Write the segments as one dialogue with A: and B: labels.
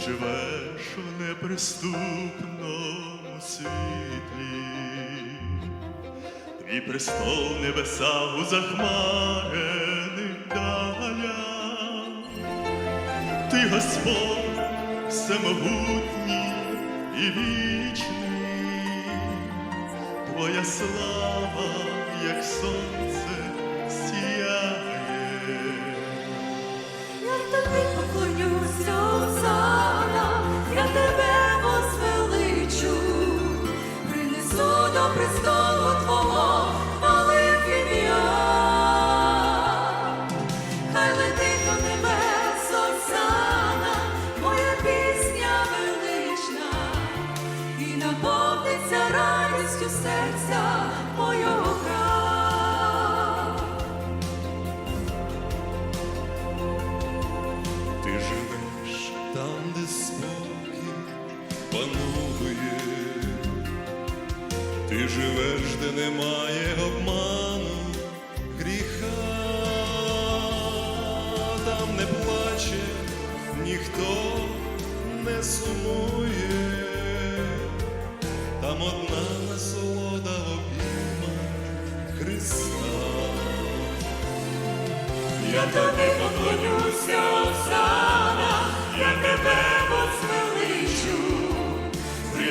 A: живеш у неприступному світлі, твій престол небеса у захмарених далях, ти Господь всемогутній і вічний, твоя слава, як сонце, сіяє. Панує, ти живеш, де немає обману, гріха, там не плаче, ніхто не сумує, там одна насолода обійма Христа.
B: Я тобі поклонюся, Оксана, я тебе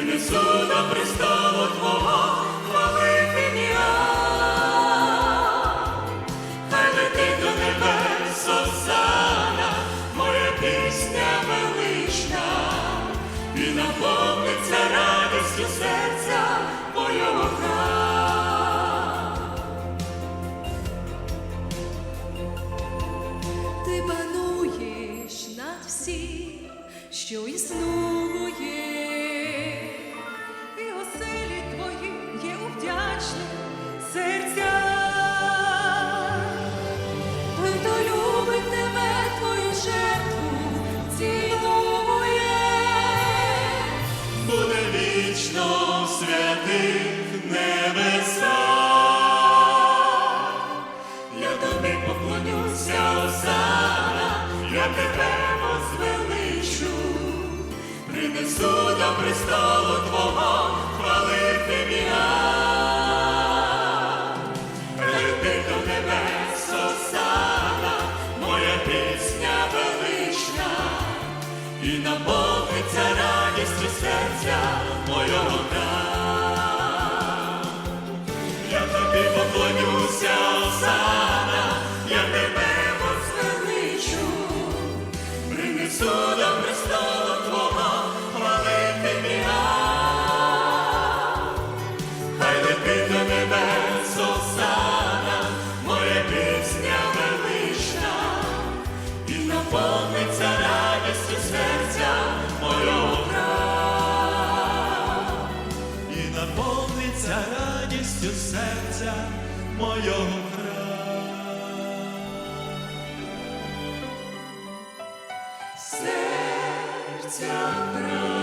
B: принесу до престолу Твого хвалити летить до небес, моя пісня велична, і наповниться радістю серця краю. Ти пануєш над всім, що існує,
A: святих.
B: Я тобі поклонюся, Осана, я тебе возвеличу, принесу до престолу Твого хвалити ім'я. Лети до небес, Осана, моя пісня велична, і наповниться радістю серця мого краю.
A: Наповниться радістю серця мого краю.
B: Серця краю.